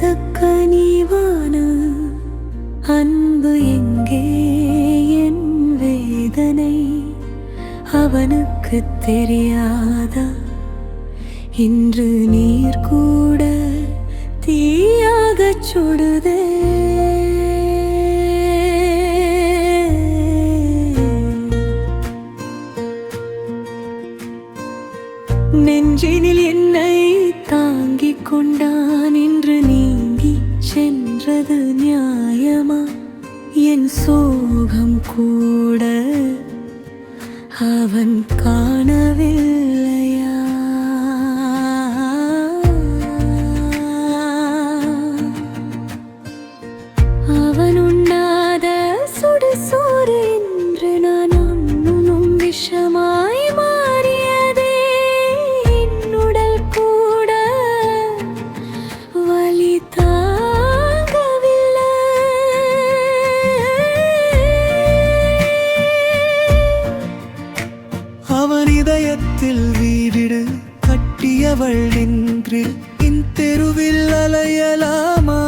அந்த கனிவான அன்பு எங்கே? என் வேதனை அவனுக்கு தெரியாதா? இன்று நீர் கூட தீயாக சுடுதே. நெஞ்சினில் என்னை தாங்கிக் கொண்டான் இன்று நீ. சென்றது நியாயமா? என் சோகம் கூட அவன் காணவில்லை. அவள் நின்று இன் தெருவில் அலையலாமா?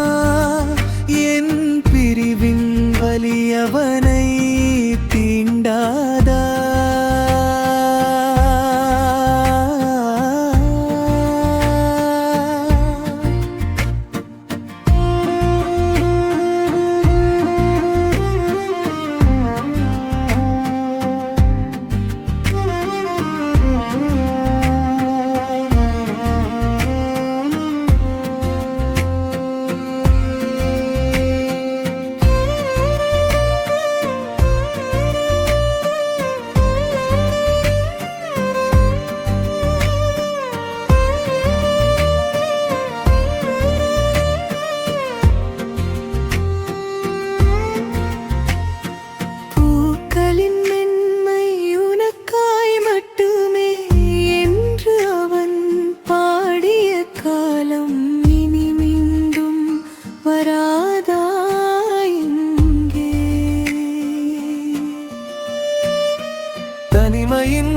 தனிமையின்